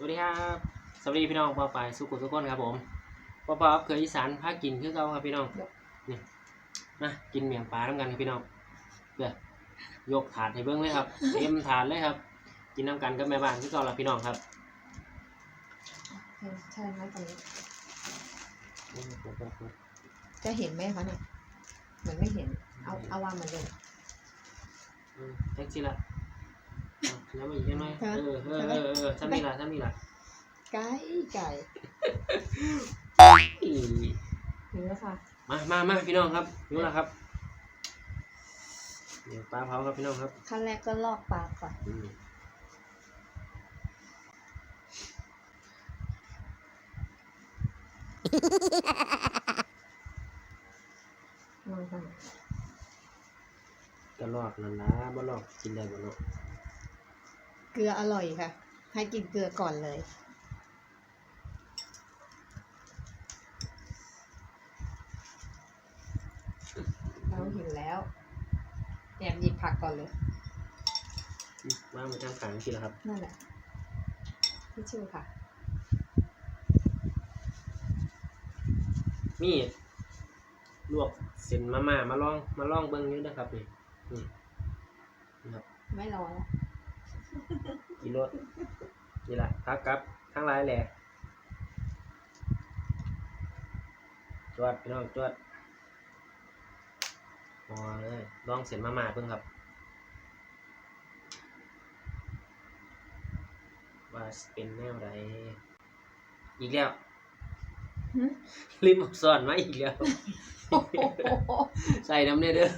สวัสดีครับสวัสดีพี่น้องปอปายสุขุมทุกคนครับผมปอปาเคยอีสานพากินคือเก่าครับพี่น้องนี่มากินเมียงปลาน้ำกันครับพี่น้องเพื่อยกถาดให้เบิ้งเลยครับเต็มถาดเลยครับ กินน้ำกันกับแม่บ้านคือเก่าละพี่น้องครับใช่ไหมตรงนี้จะเห็นไหมคะเนี่ยเหมือนไม่เห็นเอาเอาวางเหมือนเดิมอืมแท็กซี่ละ เอาแล้วมาอีกได้ไหมฮะเออเออเออเออถ้ามีละถ้ามีละไก่ไก่อีถึงแล้วค่ะ มามามาพี่น้องครับรู้แล้วครับเดี๋ยวปลาเผาครับพี่น้องครับ ขั้นแรกก็ลอกปลาก่อนอืมลองกันก็ลอกนั่นละบ่ลอกกินได้บ่เนาะ เกลืออร่อยค่ะ ให้กินเกลือก่อนเลย เราเห็นแล้วแอบหยิบผักก่อนเลยอืมว่างมาทางขังกินแล้วครับ นั่นแหละที่ชื่อค่ะมีดลวกเส้นมาม่ามาลอง มาลองเบิ่งอยู่นะครับนี่นี่นะครับ ไม่รอแล้ว กินรสนี่แหละพักกับทั้งหลายแหละจวดพี่น้องจวดพอเลยลองเส้นมาม่าเบิ่งครับว่าสิเป็นแนวใดอีกแล้วหึลืมเอาซ่อนมาอีกแล้วโอ้โหใส่น้ำเนยเด้อ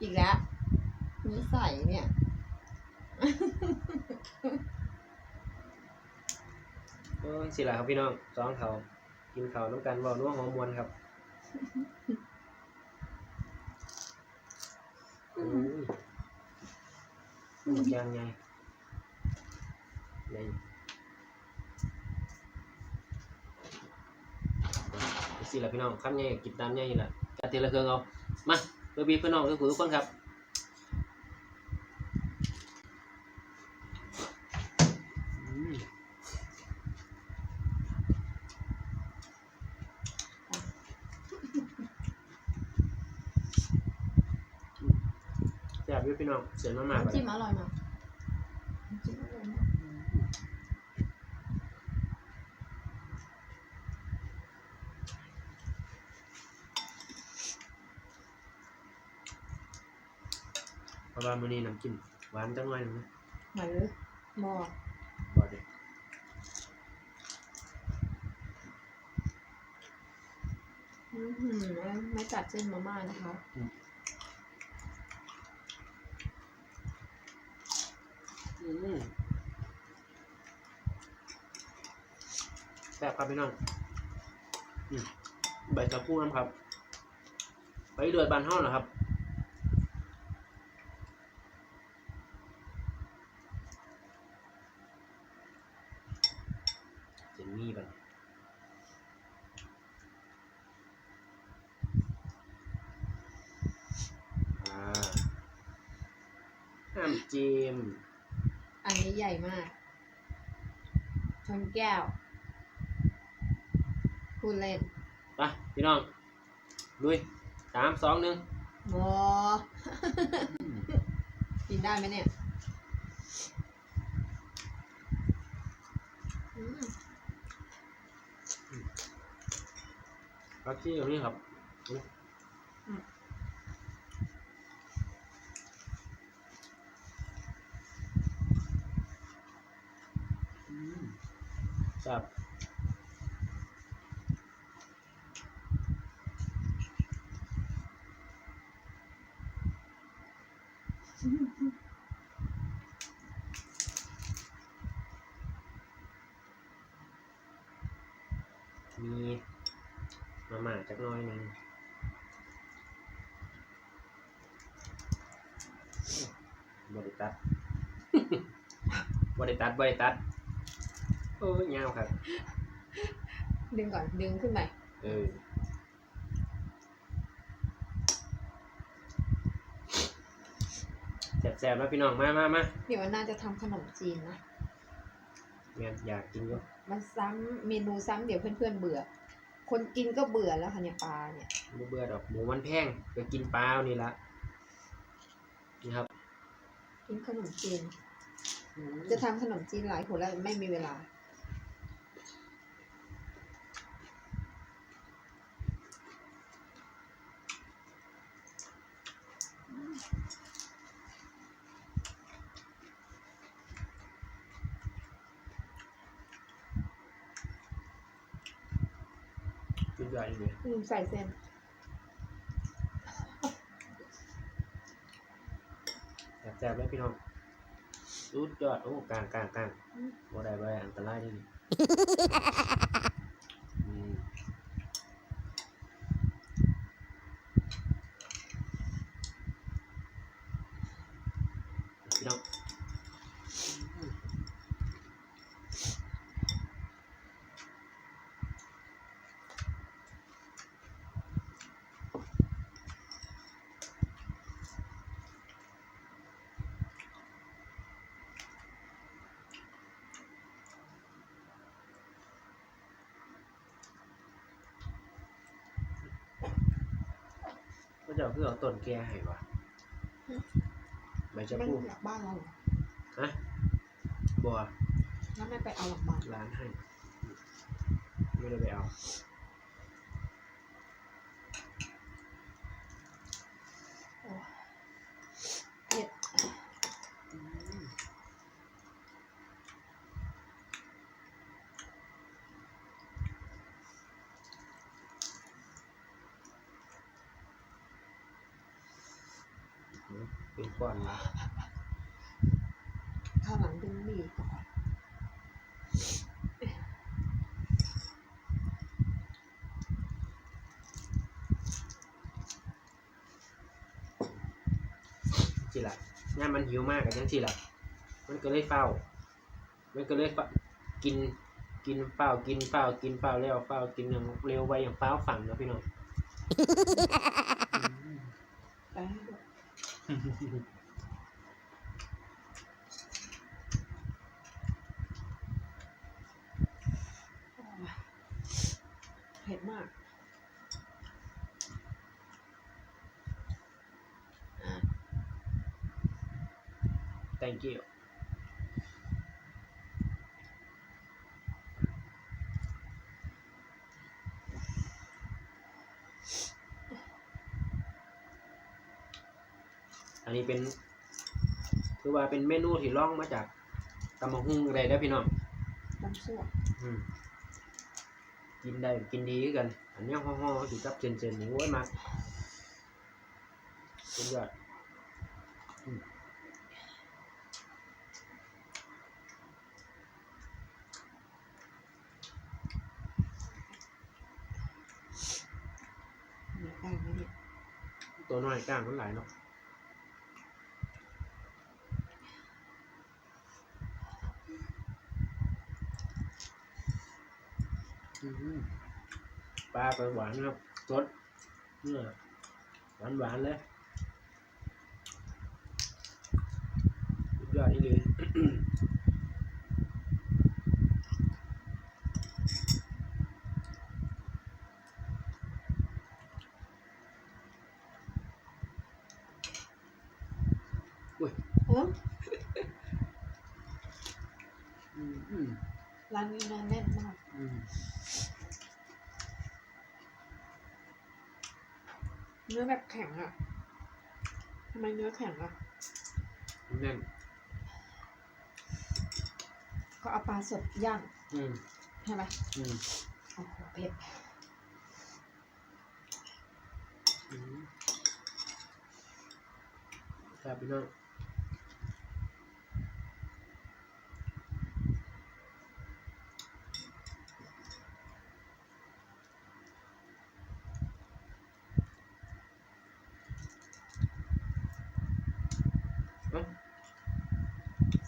อีกแล้วนิสัยเนี่ย โอ้ยสิล่ะครับพี่น้องสองเขากินเขาวน้ำกันบอกนัวหอมมวนครับอืมหมดยางไงนี่สิล่ะพี่น้องคำใหญ่กินตามใหญ่นี่ล่ะกัดทีละเครื่องเอามาเพื่อพี่เพื่อน้องเพื่อผู้ทุกคนครับอืม แซ่ บอยู่พี่น้องเสียนมากๆไปน้ำจิ้มอร่อยมากน้ำจิ้มอร่อยมากเพราะว่ามื้อนี้น้ำจิ้มหวานจังหน่อยหนึงนะเหมือนหม้อบ่ได้อื้อหือไม่จัดเส้นมาม่านะคะ อืม แซ่บครับพี่น้องใบชะพูน้ำครับไปเดือดบานห้องเหรอครับเจนนี่บันอ่าห้ามจีม นนี้ใหญ่มาก ชนแก้วพูดเล่นไปพี่น้องลุยสามสองหนึ่งบอกินได้ไหมเนี่ยอืมรักที่ตรงนี้ครับ จับมีมาหมาจักน้อยหนึงบริตัดบริตัดบริตัด โอ้ยยาวครับ ดึงก่อน ดึงขึ้นไปเออ แสบๆแล้วพี่น้องมามามาเดี๋ยวน่าจะทำขนมจีนนะแม่นอยากกินอยู่มันซ้ำเมนูซ้ำเดี๋ยวเพื่อนๆเบื่อ คนกินก็เบื่อแล้วค่ะเนี่ยปลาเนี่ย บ่เบื่อดอกหมูมันแพงก็กินปลาเอานี่ละนี่ครับกินขนมจีน จะทำขนมจีนหลายคนแล้วไม่มีเวลา สุดยอดอีกเลยอืมใส่เส้นแซ่บๆเลยพี่น้องสุดยอดโอ้กลางกลางกลางบ่ได้บ่ได้อันตรายนี่นี่ ก็จะเอาคือเอาต้นแก่ให้วะใบชะไม่พูหลับบ้านเราเหรอฮะบัวแล้วไม่ไปเอาหลับบ้านร้านให้ ไม่ได้ไปเอา โอ้เผ็ด เป็น ก้อนนะข้าวหลังเป็นหมี่ก่อนสิละย่ามมันหิวมากกันยังสิละมันก็เลยเฝ้า มันก็เลยเฝ้ากินกินเฝ้ากินเฝ้ากินเฝ้าเร็วเฝ้ากินอย่างเร็วไวอย่างเฝ้าฝังนะพี่น้องไปให้ดูโอ้ย เผ็ดมากอะ thank you นนี้เป็นคือว่าเป็นเมนูที่ล่องมาจากตำมะฮุ่งอะไรได้อพี่น้องน้ำซั่วอืมกินได้กินดีคือกัน อันนี้ห่อๆกินกับเจนๆนี่โอ้ยมากสุดยอดเนื้อแป้งไหมเนี่ยตัวน้อยกล้างมันหลายเนาะอืมปลา ไปหวานครับรสเนื้อหวานหวานเลยยอดอีเลย เออ อืมอืม ร้านนี้เนื้อแน่นมาก อืม เนื้อแบบแข็งอะทำไมเนื้อแข็งอะแน่นก็เอาปลาสดย่างอืมใช่ไหมอืมโอ้โหเผ็ดอืมครับพี่น้องเ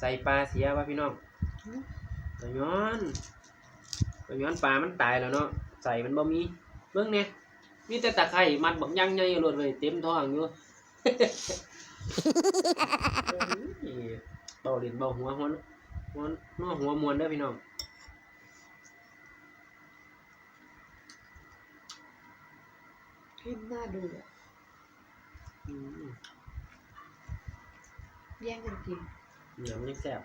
ส่ปลาเสียวะพี่น้องอืมก็ย้อนก็ย้อนปลามันตายแล้วเนาะใส่มันบ่มีเบิ่งเนี่ยมีแต่ตะไคร่มัดบักยังใหญ่โลดเลยเต็มท้องอยู่เอ้ยเบาลิ้นเบาหัวหัวหัวนัวหัวมวนเด้อพี่น้องเข้มหน้าดูอะอืมแย่งกันกิน เหนียวมันยังแซ่บ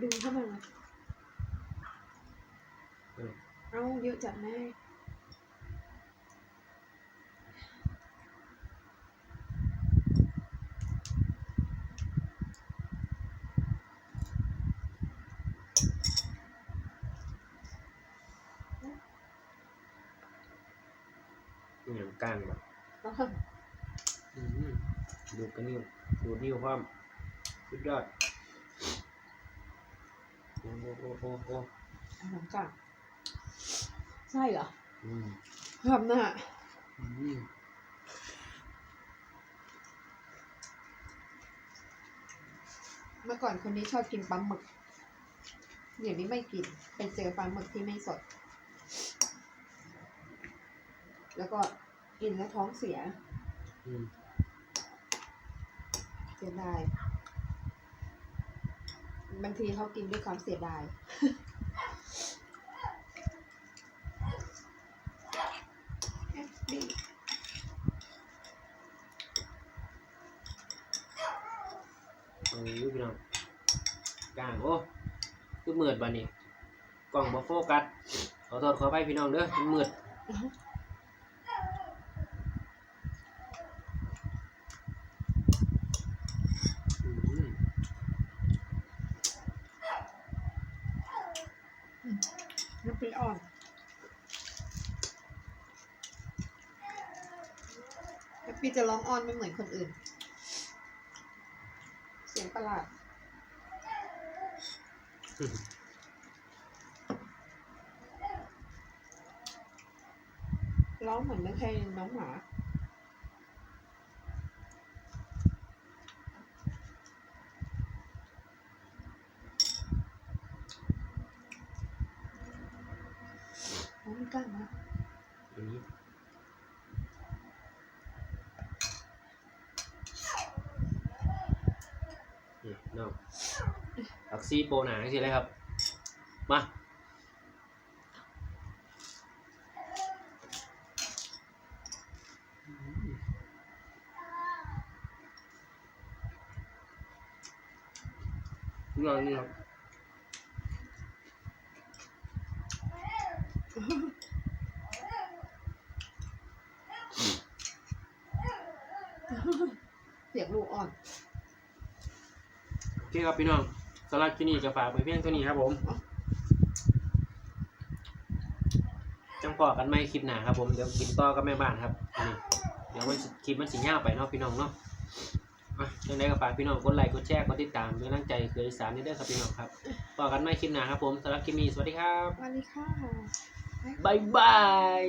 ดึงเข้ามาเออเอาเยอะจัดแม่เหนียวก้างแบบแล้วก็อืม ดูดกระนิ้วดูดนิ้วพร้อมสุดยอดโอ้โหโอ้โหโอ้โหอาหารกลางใช่เหรออืมทำหน้าอืมเมื่อก่อนคนนี้ชอบกินปลาหมึกเดี๋ยวนี้ไม่กิน ไปเจอปลาหมึกที่ไม่สด แล้วก็กินแล้วท้องเสีย อืม เสียดายบางทีเขากินด้วยความเสียดายเอ๊ะนี่เอพี่น้องก้างโอ้คือมืดบานี้กล้องบ่โฟกัสขอโทษขออภัยพี่น้องเด้อมันมืดอืม น้ำปลาอ่อน แล้วพี่จะร้องอ้อนไม่เหมือนคนอื่น เสียงประหลาด ร้องเหมือนไม่ใช่น้องหมาโอ้ไม่กล้านะ อันนี้นี่น้องอั กซี่โปรหนาสิเลยครับ มา นี่ครับนี่ครับเสียงลูกอ่อน โอเคครับพี่น้อง สำหรับที่นี่จะฝากไปเพียงเท่านี้ครับผมจังพอกันไม่คลิปหนาครับผมเดี๋ยวกินต่อกับแม่บ้านครับอันนี้เดี๋ยวมันสิคลิปมันสียาวไปเนาะพี่น้องเนาะอะยังไงก็ฝากพี่น้องกดไลค์กดแชร์กดติดตามเป็นกำลังใจเคยอีสานนี่เด้อครับพี่น้องครับต่อกันไม่คลิปหนาครับผมสำหรับคลิปนี้สวัสดีครับสวัสดีค่ะบ๊ายบาย